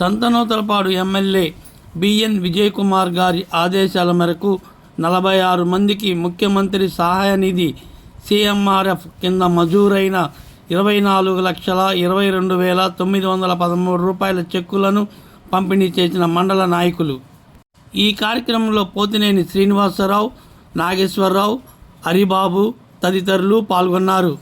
Santhanuthalapadu MLA BN Vijay Kumar గారి ఆదేశాల మేరకు నలభై ఆరు మందికి ముఖ్యమంత్రి సహాయ నిధి సిఎంఆర్ఎఫ్ కింద మంజూరైన ఇరవై నాలుగు లక్షల ఇరవై రెండు వేల తొమ్మిది వందల పదమూడు రూపాయల చెక్కులను పంపిణీ చేసిన మండల నాయకులు. ఈ కార్యక్రమంలో పోతినేని శ్రీనివాసరావు నాగేశ్వరరావు హరిబాబు తదితరులు పాల్గొన్నారు.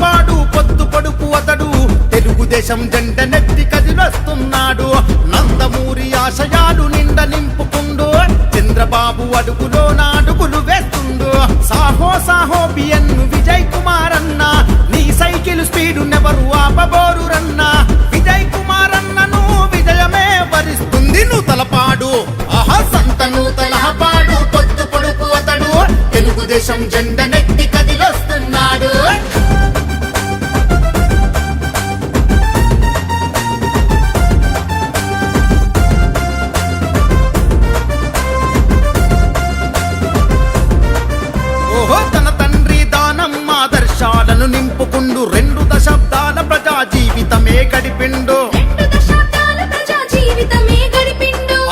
పాడు పొత్తు పడుపు అతడు. తెలుగుదేశం జంట నెత్తి కదిలొస్తున్నాడు. నందమూరి ఆశయాలు నిండ నింపుకుండు. చంద్రబాబు అడుగులో నాడుగులు వేస్తుండు. సాహో సాహో బిఎన్ విజయ్ కుమార్ అన్న నీ సైకిల్ స్పీడు నెవరు ఆపబోరు. గడిపిండు.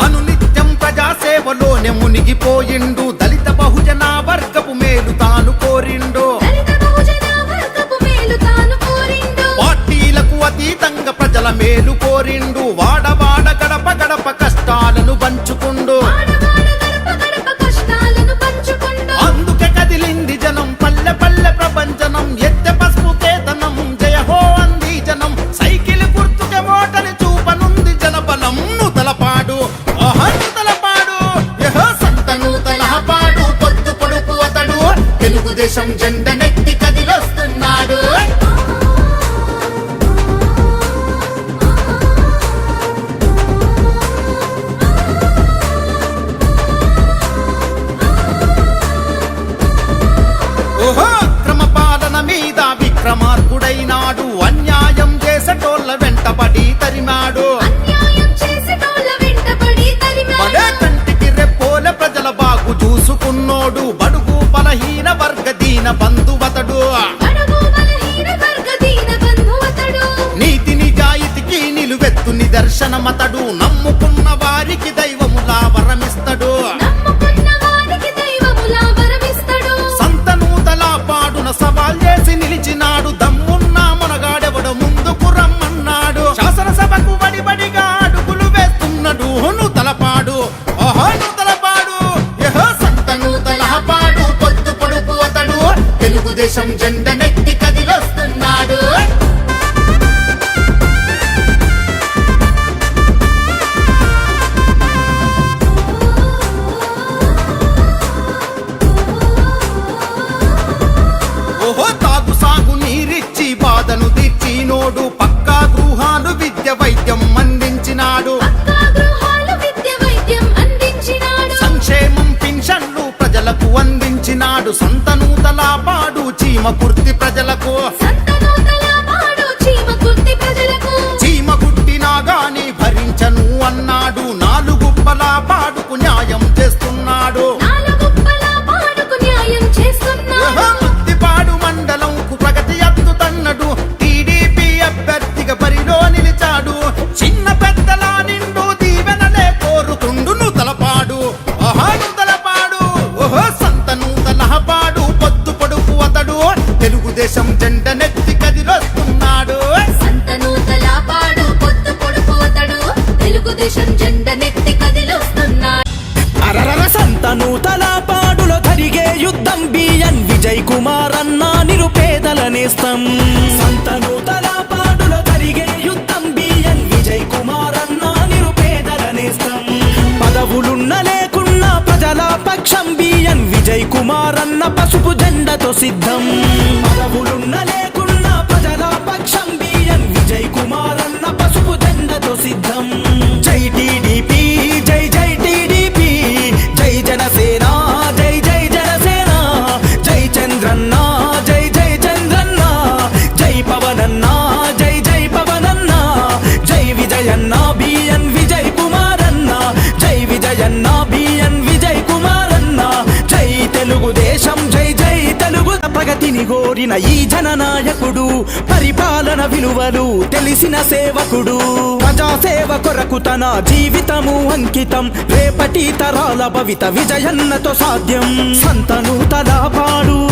అనునిత్యం ప్రజా సేవలోనే మునిగిపోయిండు. దళిత బహుజన వర్గపు మేలు తాను కోరిండు. దళిత బహుజన వర్గపు మేలు తాను కోరిండు. పార్టీలకు అతీతంగా ప్రజల మేలు కోరిండు. వాడవాడ గడప గడప కష్టాలను పంచుకుండు. తెలుగుదేశం జెండ బలహీన బంధువతడు. నీతి నిజాయితీకి నిలువెత్తు నిదర్శనమతడు. నమ్ముకున్న వారికి దైవములా వరమిస్తడు. విద్య వైద్యం అందించినాడు. సంక్షేమం పింఛన్లు ప్రజలకు అందించినాడు. సంతనూతల పాడు చీమ కుర్తి ప్రజలకు. చేస్తాం. సంత నూతన పాటుల జరిగే యుద్ధం బిఎన్ విజయ్ కుమార్ అన్న నిరుపేదల నేస్తం పదవులున్న లేకున్నా ప్రజల పక్షం బిఎన్ విజయ్ కుమార్ అన్న పసుపు జెండతో సిద్ధం. పదవులున్న విజయన్న బిఎన్ విజయ్ కుమార్ అన్న జై తెలుగుదేశం జై జై తెలుగు. ప్రగతిని కోరిన ఈ జననాయకుడు పరిపాలన విలువలు తెలిసిన సేవకుడు. ప్రజాసేవ కొరకు తన జీవితము అంకితం. రేపటి తరాల భవిత విజయన్నతో సాధ్యం. సంతను తలపాడు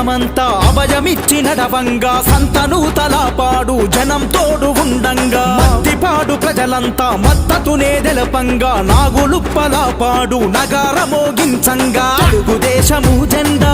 జనమంతా అభయమిచ్చి నడవంగా సంతను తలపాడు జనం తోడు ఉండంగా. మత్తిపాడు ప్రజలంతా మత్తతునే తెలపంగా నాగులుప్పలాపాడు నగారమోగించంగా తెలుగుదేశము జెండా